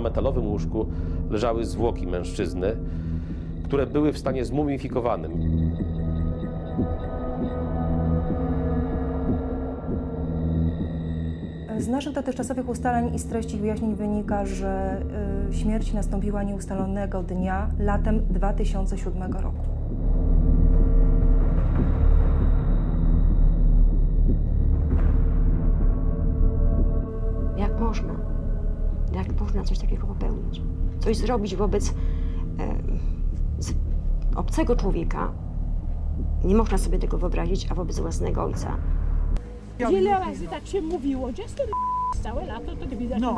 na metalowym łóżku leżały zwłoki mężczyzny, które były w stanie zmumifikowanym. Z naszych dotychczasowych ustaleń i z treści wyjaśnień wynika, że y, śmierć nastąpiła nieustalonego dnia latem 2007 roku. Jak można? Jak można coś takiego popełnić? Coś zrobić wobec e, z, obcego człowieka? Nie można sobie tego wyobrazić, a wobec własnego ojca. Wiele razy tak się mówiło, gdzie jest ten całe lato, to widać. No.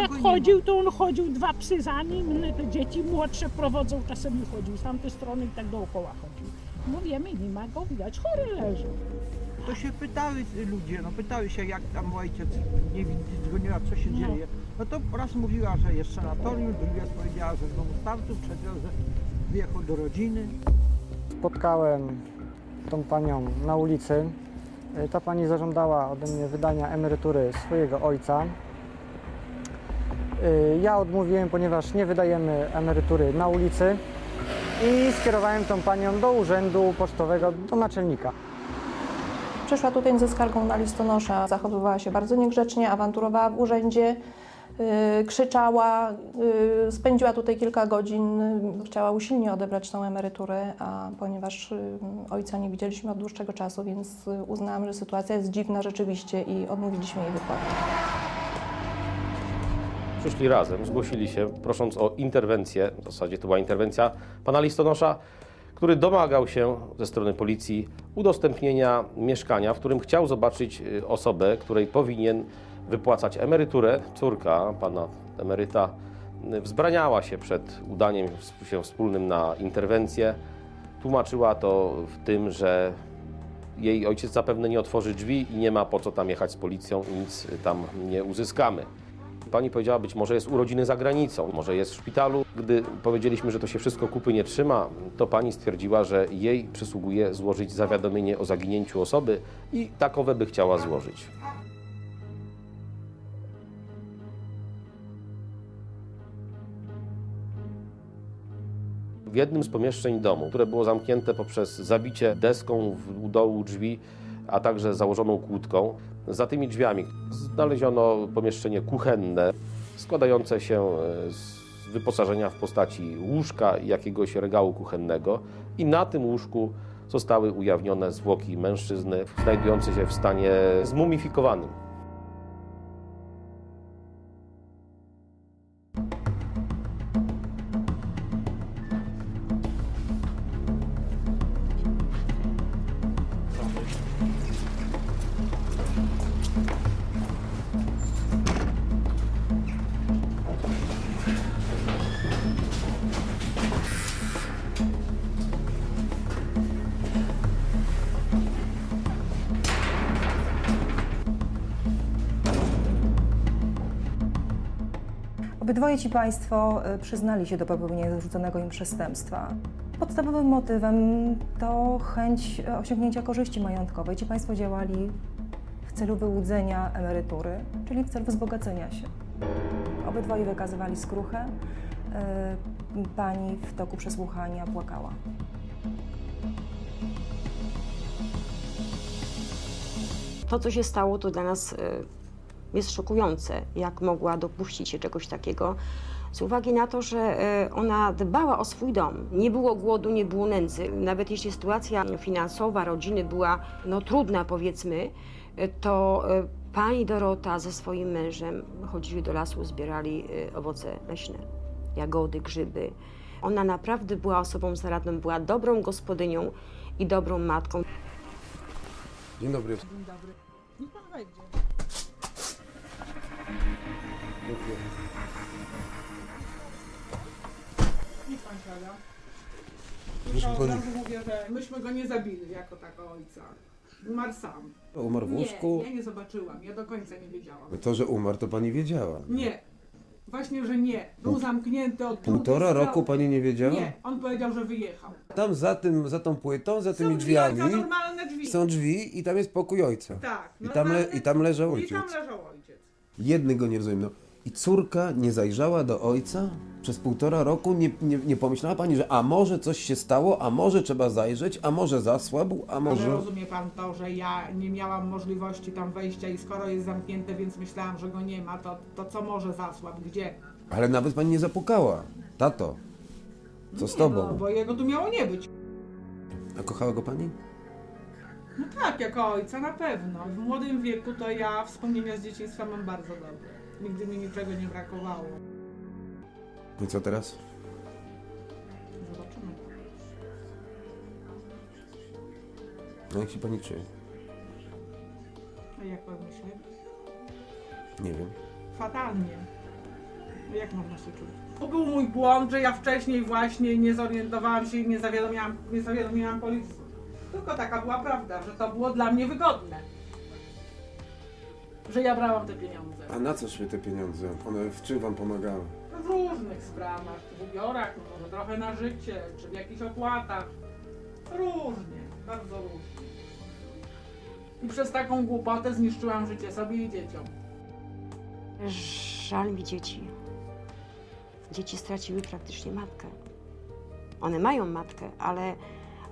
Jak chodził, to on chodził dwa psy za nim, no te dzieci młodsze prowadzą, czasem nie chodził z tamtej strony i tak dookoła chodził. Mówimy, nie ma go widać, chory leży. To się pytały ludzie, no pytały się jak tam ojciec nie widzi, dzwoniła, co się No. dzieje. No to raz mówiła, że jest sanatorium, drugi raz powiedziała, że w domu starców, trzecia, że wyjechał do rodziny. Spotkałem tą panią na ulicy. Y, Ta pani zażądała ode mnie wydania emerytury swojego ojca. Y, Ja odmówiłem, ponieważ nie wydajemy emerytury na ulicy i skierowałem tą panią do urzędu pocztowego, do naczelnika. Przyszła tutaj ze skargą na listonosza, zachowywała się bardzo niegrzecznie, awanturowała w urzędzie, y, krzyczała, y, spędziła tutaj kilka godzin, y, chciała usilnie odebrać tą emeryturę, a ponieważ y, ojca nie widzieliśmy od dłuższego czasu, więc y, uznałam, że sytuacja jest dziwna rzeczywiście i odmówiliśmy jej wypłaty. Przyszli razem, zgłosili się, prosząc o interwencję, w zasadzie to była interwencja pana listonosza, który domagał się ze strony policji udostępnienia mieszkania, w którym chciał zobaczyć y, osobę, której powinien wypłacać emeryturę. Córka pana emeryta y, wzbraniała się przed udaniem się wspólnym na interwencję. Tłumaczyła to w tym, że jej ojciec zapewne nie otworzy drzwi i nie ma po co tam jechać z policją i nic tam nie uzyskamy. Pani powiedziała, być może jest urodziny za granicą, może jest w szpitalu. Gdy powiedzieliśmy, że to się wszystko kupy nie trzyma, to pani stwierdziła, że jej przysługuje złożyć zawiadomienie o zaginięciu osoby i takowe by chciała złożyć. W jednym z pomieszczeń domu, które było zamknięte poprzez zabicie deską u dołu drzwi, a także założoną kłódką, za tymi drzwiami znaleziono pomieszczenie kuchenne, składające się e, z wyposażenia w postaci łóżka i jakiegoś regału kuchennego. I na tym łóżku zostały ujawnione zwłoki mężczyzny znajdujący się w stanie zmumifikowanym. Obydwoje ci państwo y, przyznali się do popełnienia zarzuconego im przestępstwa. Podstawowym motywem to chęć y, osiągnięcia korzyści majątkowej. Ci państwo działali w celu wyłudzenia emerytury, czyli w celu wzbogacenia się. Obydwoje wykazywali skruchę. Y, Pani w toku przesłuchania płakała. To, co się stało, to dla nas jest szokujące, jak mogła dopuścić się czegoś takiego. Z uwagi na to, że e, ona dbała o swój dom. Nie było głodu, nie było nędzy. Nawet jeśli sytuacja finansowa rodziny była no, trudna, powiedzmy, e, to e, pani Dorota ze swoim mężem chodzili do lasu, zbierali owoce leśne, jagody, grzyby. Ona naprawdę była osobą zaradną, była dobrą gospodynią i dobrą matką. Dzień dobry. Niech pan wejdzie. Niech pan siada. Proszę Już od pani. razu mówię, że myśmy go nie zabili jako tako ojca. Umarł sam. Umarł w łóżku? Nie, ja nie zobaczyłam, ja do końca nie wiedziałam. To, że umarł, to pani wiedziała. Nie. Właśnie, że nie. Był zamknięty od Półtora roku pani nie wiedziała? Nie, on powiedział, że wyjechał. Tam za, tym, za tą płytą, za tymi Są ojca, drzwiami normalne drzwi. są drzwi i tam jest pokój ojca. Tak. I tam, le, normalne- I tam leżał I ojciec. tam leżał ojciec. Jednego nie rozumiem. No, I córka nie zajrzała do ojca przez półtora roku? Nie, nie, nie pomyślała pani, że a może coś się stało, a może trzeba zajrzeć, a może zasłabł, a Ale może... rozumie pan to, że ja nie miałam możliwości tam wejścia i skoro jest zamknięte, więc myślałam, że go nie ma, to, to co może zasłab? Gdzie? Ale nawet pani nie zapukała. Tato, co z Nie, tobą? No, bo jego tu miało nie być. A kochała go pani? No tak, jako ojca na pewno. W młodym wieku to ja wspomnienia z dzieciństwa mam bardzo dobre. Nigdy mi niczego nie brakowało. I co teraz? Zobaczymy. No jak się pani czuje? A jak pan myśli? Nie wiem. Fatalnie. No Jak można się czuć? To był mój błąd, że ja wcześniej właśnie nie zorientowałam się i nie zawiadomiłam, nie zawiadomiłam policji. Tylko taka była prawda, że to było dla mnie wygodne. Że ja brałam te pieniądze. A na co szły te pieniądze? One w czym wam pomagały? W różnych sprawach, w ubiorach, no może trochę na życie, czy w jakichś opłatach. Różnie, bardzo różnie. I przez taką głupotę zniszczyłam życie sobie i dzieciom. Żal mi dzieci. Dzieci straciły praktycznie matkę. One mają matkę, ale,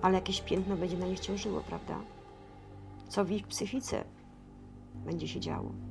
ale jakieś piętno będzie na nich ciążyło, prawda? Co w ich psychice będzie się działo.